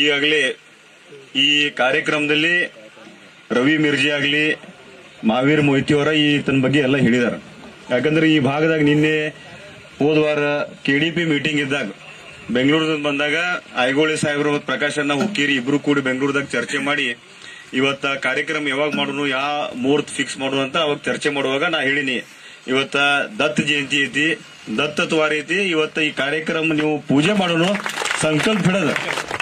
ಈಗಾಗಲೇ ಈ ಕಾರ್ಯಕ್ರಮದಲ್ಲಿ ರವಿ ಮಿರ್ಜಿ ಆಗಲಿ ಮಹಾವೀರ್ ಮೊಯ್ತಿ ಅವರ ಈ ತನ್ನ ಬಗ್ಗೆ ಎಲ್ಲ ಹೇಳಿದಾರೆ. ಯಾಕಂದ್ರೆ ಈ ಭಾಗದಾಗ ನಿನ್ನೆ ಹೋದ ವಾರ ಕೆಡಿಪಿ ಮೀಟಿಂಗ್ ಇದ್ದಾಗ, ಬೆಂಗಳೂರದಿಂದ ಬಂದಾಗ ಐಗೋಳಿ ಸಾಹೇಬ್ರ ಪ್ರಕಾಶ್ ಅಣ್ಣ ಹುಕ್ಕೇರಿ ಇಬ್ರು ಕೂಡಿ ಬೆಂಗಳೂರದಾಗ ಚರ್ಚೆ ಮಾಡಿ, ಇವತ್ತ ಕಾರ್ಯಕ್ರಮ ಯಾವಾಗ ಮಾಡೋನು ಯಾವ ಮುಹೂರ್ತ ಫಿಕ್ಸ್ ಮಾಡೋದು ಅಂತ ಅವಾಗ ಚರ್ಚೆ ಮಾಡುವಾಗ ನಾ ಹೇಳಿನಿ. ಇವತ್ತ ದತ್ತ ಜಯಂತಿ ಐತಿ ದತ್ತತ್ವಾರ ಐತಿ, ಇವತ್ತ ಈ ಕಾರ್ಯಕ್ರಮ ನೀವು ಪೂಜೆ ಮಾಡೋನು ಸಂಕಲ್ಪ ಹಿಡದ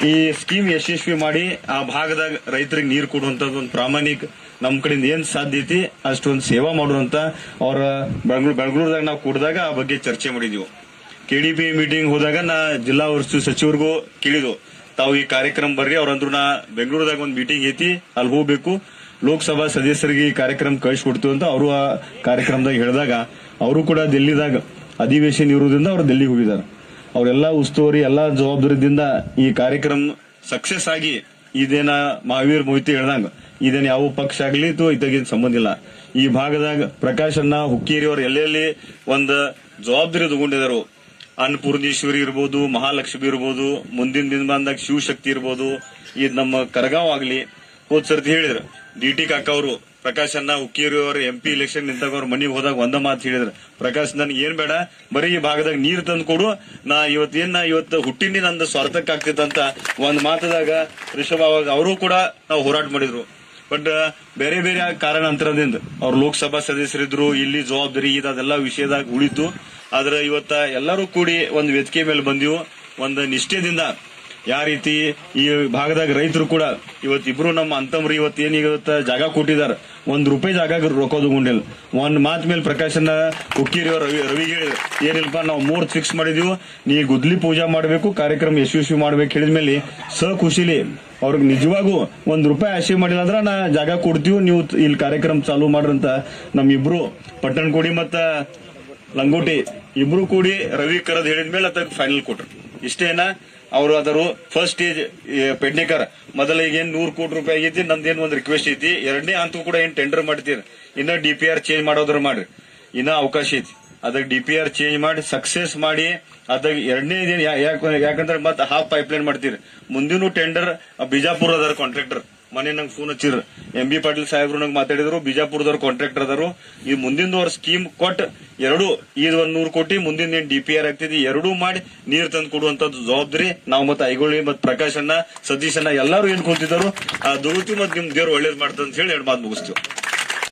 ಈ ಸ್ಕೀಮ್ ಯಶಸ್ವಿ ಮಾಡಿ ಆ ಭಾಗದಾಗ ರೈತರಿಗೆ ನೀರು ಕೊಡುವಂತದ್ದು ಒಂದು ಪ್ರಾಮಾಣಿಕ ನಮ್ಮ ಕಡೆಯಿಂದ ಏನ್ ಸಾಧ್ಯ ಐತಿ, ಅಷ್ಟೊಂದು ಸೇವಾ ಮಾಡುವಂತ ಅವ್ರ ಬೆಂಗಳೂರು, ಬೆಂಗಳೂರದಾಗ ನಾವು ಕೂಡಿದಾಗ ಆ ಬಗ್ಗೆ ಚರ್ಚೆ ಮಾಡಿದೀವಿ. ಕೆಡಿಪಿ ಮೀಟಿಂಗ್ ಹೋದಾಗ ನಾ ಜಿಲ್ಲಾ ಉಸ್ತುವಾರಿ ಸಚಿವರಿಗೂ ಕೇಳಿದ್ವು. ತಾವು ಈ ಕಾರ್ಯಕ್ರಮ ಬರ್ರಿ, ಅವ್ರಂದ್ರು ನಾ ಬೆಂಗಳೂರದಾಗ ಒಂದು ಮೀಟಿಂಗ್ ಐತಿ ಅಲ್ಲಿ ಹೋಗ್ಬೇಕು. ಲೋಕಸಭಾ ಸದಸ್ಯರಿಗೆ ಈ ಕಾರ್ಯಕ್ರಮ ಕಳಿಸ್ಕೊಡ್ತೀವಿ ಅಂತ ಅವರು ಆ ಕಾರ್ಯಕ್ರಮದಾಗ ಹೇಳಿದಾಗ, ಅವರು ಕೂಡ ದಿಲ್ಲಿದಾಗ ಅಧಿವೇಶನ ಇರುವುದರಿಂದ ಅವರು ದಿಲ್ಲಿಗೆ ಹೋಗಿದ್ದಾರೆ ಅವರೆಲ್ಲ ಉಸ್ತುವಾರಿ, ಎಲ್ಲಾ ಜವಾಬ್ದಾರಿದಿಂದ ಈ ಕಾರ್ಯಕ್ರಮ ಸಕ್ಸಸ್ ಆಗಿ ಇದೇನ ಮಹಾವೀರ್ ಮೋಹಿತಿ ಹೇಳ್ದಂಗ, ಇದೇನ್ ಯಾವ ಪಕ್ಷ ಆಗ್ಲಿ ಅಥವಾ ಇದಾಗಿನ ಸಂಬಂಧ ಇಲ್ಲ. ಈ ಭಾಗದಾಗ ಪ್ರಕಾಶ್ ಅಣ್ಣ, ಹುಕ್ಕೇರಿ ಅವ್ರ ಎಲ್ಲೆಲ್ಲಿ ಒಂದು ಜವಾಬ್ದಾರಿ ತಗೊಂಡಿದ್ದಾರೆ ಅನ್ನಪೂರ್ಣೇಶ್ವರಿ ಇರ್ಬೋದು, ಮಹಾಲಕ್ಷ್ಮಿ ಇರ್ಬೋದು, ಮುಂದಿನ ದಿನಮಾನದಾಗ ಶಿವಶಕ್ತಿ ಇರ್ಬೋದು, ಇದು ನಮ್ಮ ಕರಗಾವ್ ಆಗ್ಲಿ ಹೋದ್ ಸರ್ತಿ ಹೇಳಿದ್ರು. ಡಿ ಟಿ ಕಾಕ ಅವರು ಪ್ರಕಾಶ್ ಅಣ್ಣ ಹುಕ್ಕೇರಿ ಅವರು ಎಂ ಪಿ ಇಲೆಕ್ಷನ್ ನಿಂತಾಗ ಅವ್ರ ಮನೆಗೆ ಹೋದಾಗ ಒಂದ ಮಾತು ಹೇಳಿದ್ರು. ಪ್ರಕಾಶ್, ನನ್ಗೆ ಏನ್ ಬೇಡ, ಬರೀ ಈ ಭಾಗದಾಗ ನೀರು ತಂದು ಕೊಡು. ನಾ ಇವತ್ತೇನ ಇವತ್ತು ಹುಟ್ಟಿನಿ ನಂದು ಸ್ವಾರ್ಥಕ್ಕೆ ಆಗ್ತೈತಂತ ಒಂದ್ ಮಾತದಾಗ ರಿಷಬ್ ಅವಾಗ ಅವರು ಕೂಡ ನಾವು ಹೋರಾಟ ಮಾಡಿದ್ರು. ಬಟ್, ಬೇರೆ ಬೇರೆ ಕಾರಣಾಂತರದಿಂದ ಅವ್ರು ಲೋಕಸಭಾ ಸದಸ್ಯರಿದ್ರು, ಇಲ್ಲಿ ಜವಾಬ್ದಾರಿ ಇದೆ, ಅದೆಲ್ಲ ವಿಷಯದಾಗ ಉಳಿತು. ಆದ್ರೆ ಇವತ್ತ ಎಲ್ಲರೂ ಕೂಡಿ ಒಂದು ವೇದಿಕೆ ಮೇಲೆ ಬಂದಿವು. ಒಂದು ನಿಷ್ಠೆದಿಂದ ಯಾವ ರೀತಿ ಈ ಭಾಗದಾಗ ರೈತರು ಕೂಡ ಇವತ್ತು ಇಬ್ರು ನಮ್ಮ ಅಂತಮ್ರಿ ಇವತ್ತು ಏನೀಗ ಜಾಗ ಕೊಟ್ಟಿದ್ದಾರೆ ಒಂದು ರೂಪಾಯಿ ಜಾಗ ರೊಕ್ಕೋದು ಗುಂಡಿಲ್. ಒಂದು ಮಾತ್ ಮೇಲೆ ಪ್ರಕಾಶನ ಉಕ್ಕಿರಿ ರವಿ ರವಿಗೆ ಹೇಳಿದ್ರು. ಏನಿಲ್ಲಪ್ಪ, ನಾವು ಮೂರ್ ಫಿಕ್ಸ್ ಮಾಡಿದೀವಿ. ನೀ ಗುದ್ಲಿ ಪೂಜಾ ಮಾಡಬೇಕು, ಕಾರ್ಯಕ್ರಮ ಯಶಸ್ವಿ ಮಾಡ್ಬೇಕು ಹೇಳಿದ್ಮೇಲೆ ಸ ಖುಷಿಲಿ. ಅವ್ರಿಗೆ ನಿಜವಾಗೂ ಒಂದು ರೂಪಾಯಿ ಆಶೆ ಮಾಡಿಲ್ಲ ಅಂದ್ರೆ ನಾ ಜಾಗ ಕೊಡ್ತೀವಿ, ನೀವು ಇಲ್ಲಿ ಕಾರ್ಯಕ್ರಮ ಚಾಲೂ ಮಾಡ್ರಂತ ನಮ್ಮಿಬ್ರು ಪಟ್ಟಣಕೋಡಿ ಮತ್ತ ಲಂಗೋಟಿ ಇಬ್ರು ಕೂಡಿ ರವಿ ಕರದ್ ಹೇಳಿದ್ಮೇಲೆ ಅದಕ್ಕೆ ಫೈನಲ್ ಕೊಟ್ರು. ಇಷ್ಟೇನ? ಅವರು ಅದರು ಫಸ್ಟ್ ಸ್ಟೇಜ್ ಪೆಡ್ನೇಕರ್ ಮೊದಲ ಈಗ ನೂರ್ ಕೋಟಿ ರೂಪಾಯಿ ಆಗೈತಿ ನಂದೇನು ಒಂದು ರಿಕ್ವೆಸ್ಟ್ ಐತಿ. ಎರಡನೇ ಹಂತಕ್ಕೂ ಕೂಡ ಏನ್ ಟೆಂಡರ್ ಮಾಡ್ತೀರಿ. ಇನ್ನ ಡಿ ಪಿ ಆರ್ ಚೇಂಜ್ ಮಾಡೋದ್ರ ಮಾಡ್ರಿ. ಇನ್ನ ಅವಕಾಶ ಐತಿ. ಅದಕ್ಕೆ ಡಿ ಪಿ ಆರ್ ಚೇಂಜ್ ಮಾಡಿ ಸಕ್ಸಸ್ ಮಾಡಿ ಅದಾಗ ಎರಡನೇ ಯಾಕಂದ್ರೆ ಮತ್ತೆ ಹಾಫ್ ಪೈಪ್ಲೈನ್ ಮಾಡ್ತೀರಿ. ಮುಂದಿನ ಟೆಂಡರ್ ಬಿಜಾಪುರ ಅದಾರ ಕಾಂಟ್ರಾಕ್ಟರ್ ಮನೆ ನಂಗೆ ಫೋನ್ ಹಚ್ಚಿದ್ರು. ಎಂ ಬಿ ಪಾಟೀಲ್ ಸಾಹೇಬ್ರು ನಂಗೆ ಮಾತಾಡಿದ್ರು, ಬಿಜಾಪುರದವ್ರು ಕಾಂಟ್ರಾಕ್ಟರ್ ಅದಾರು. ಈ ಮುಂದಿನ ಅವ್ರ ಸ್ಕೀಮ್ ಕೊಟ್ಟು ಎರಡು ಇದು ಒಂದ್ ನೂರು ಕೋಟಿ ಮುಂದಿನ ಏನ್ ಡಿ ಪಿ ಆರ್ ಆಗ್ತಿದೆ, ಎರಡೂ ಮಾಡಿ ನೀರು ತಂದು ಕೊಡುವಂತದ್ದು ಜವಾಬ್ದಾರಿ ನಾವು ಮತ್ತೆ ಐಗೊಳ್ಳಿ ಮತ್ತೆ ಪ್ರಕಾಶ್ ಅಣ್ಣ, ಸತೀಶ್ ಅಣ್ಣ ಎಲ್ಲಾರು ಏನ್ ಕೂತಿದ್ರು ಆ ದುರುತಿ ಮತ್ತೆ ನಿಮ್ ದೇವ್ರು ಒಳ್ಳೇದ್ ಮಾಡ್ತಂತ ಹೇಳಿ ಎರಡು ಮಾತು ಮುಗಿಸ್ತೀವಿ.